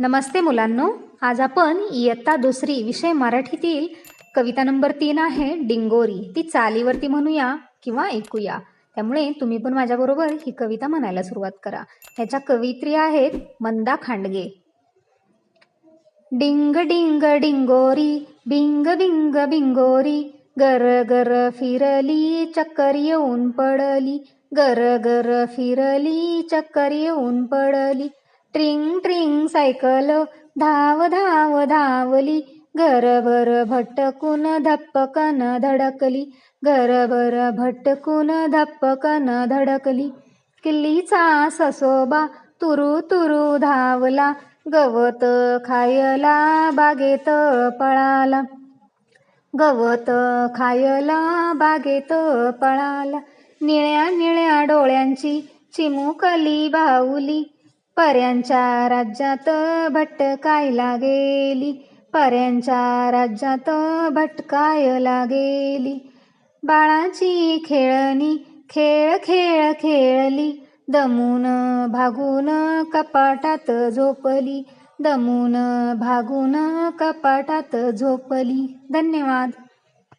नमस्ते मुलांनो. आज आपण इयत्ता दुसरी विषय मराठीतील कविता नंबर तीन आहे डिंगोरी. ती चालीवरती म्हणूया किंवा ऐकूया. त्यामुळे तुम्ही पण माझ्याबरोबर ही कविता म्हणायला सुरुवात करा. ह्याच्या कवित्री आहेत मंदा खांडगे. डिंग डिंग डिंगोरी बिंग बिंग बिंगोरी गर गर फिरली चक्कर येऊन पडली. गर गर फिरली चक्कर येऊन पडली. ट्रिंग ट्रिंग सायकल धाव धाव धावली घरभर भटकून धप्पकन धडकली घरभर भटकून धप्पकन धडकली. किल्लीचा ससोबा तुरु तुरु धावला गवत खायला बागेत पळाला. गवत खायला बागेत पळाला. निळ्या निळ्या डोळ्यांची चिमुकली बाहुली पर्यांच्या राज्यात भटकायला गेली पर्यांच्या राज्यात भटकायला गेली बाळाची खेळणी खेळ खेळ खेळली. दमून भागून कपाटात झोपली. दमून भागून कपाटात झोपली. धन्यवाद.